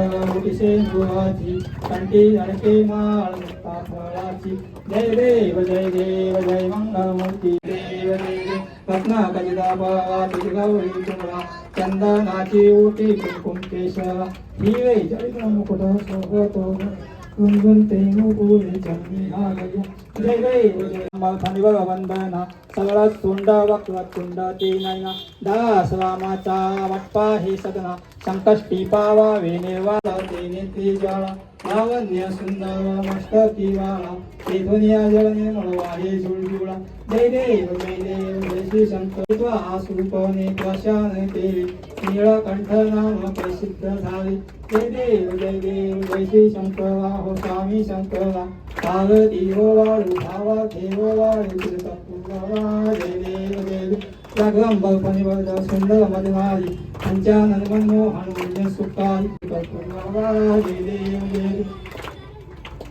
सेंदुराची कंठी अडके माळ मुक्ता फळाची. जय देव जय देव जय मंगलमूर्ती देव देव. रत्ना कजिता गौरी चुमरा चंदनाची ओटी कुंकुम केशरा. हिरे जय मुकुट सोबतो गुणगुणते मुकुले चंदी आगया जय जय माथानी बघा वंदना ते नैना दास रामाचा वाटपा हे सदना संकष्टी पावावे निर्वाला ते नेत्री ज्वाळा लावण्य सुंदर मस्तकी वाळा ते ध्वनिया जळ निर्मळ वाहे झुळझुळा जय देव जय देव जय श्री शंकर त्वा सुपने प्रशान केले नीळकंठ नाम प्रसिद्ध झाले ते देव जय देव जय श्री शंकरा हो स्वामी शंकरा पार्वती हो वाळू भावा देव वाळू जय देव जय देव राघवांबर सुंदर मधुमारी पंचानन मनमोहन मूल्य सुखाई जय देव जय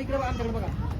इकडे बघा